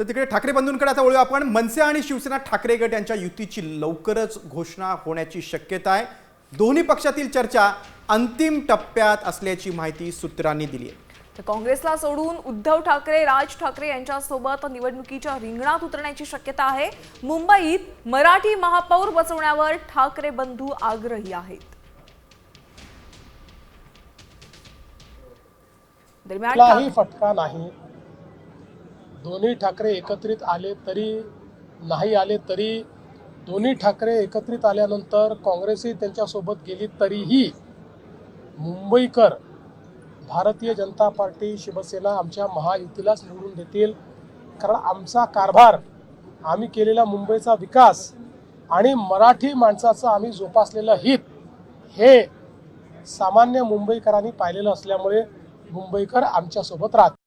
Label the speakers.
Speaker 1: तर तिकडे ठाकरे बंधूंकडे आता वळूया आपण. मनसे आणि शिवसेना ठाकरे गट यांच्या युतीची लवकरच घोषणा होण्याची शक्यता आहे. दोन्ही पक्षातील चर्चा अंतिम टप्प्यात असल्याची माहिती सूत्रांनी दिली आहे.
Speaker 2: तर काँग्रेसला सोडून उद्धव ठाकरे राज ठाकरे यांच्यासोबत निवडणुकीच्या रिंगणात उतरण्याची शक्यता आहे. मुंबईत मराठी महापौर बसवण्यावर ठाकरे बंधू आग्रही आहेत. दरम्यान
Speaker 3: फटका नाही. दोन्ही ठाकरे एकत्रित आले तरी नाही आले तरी दोन्ही ठाकरे एकत्रित आल्यानंतर काँग्रेसही त्यांच्यासोबत गेली तरीही मुंबईकर भारतीय जनता पार्टी शिवसेना आमच्या महायुतीलाच निवडून देतील. कारण आमचा कारभार आम्ही केलेला मुंबईचा विकास आणि मराठी माणसाचं आम्ही जोपासलेलं हित हे सामान्य मुंबईकरांनी पाहिलेलं असल्यामुळे मुंबईकर आमच्यासोबत राहत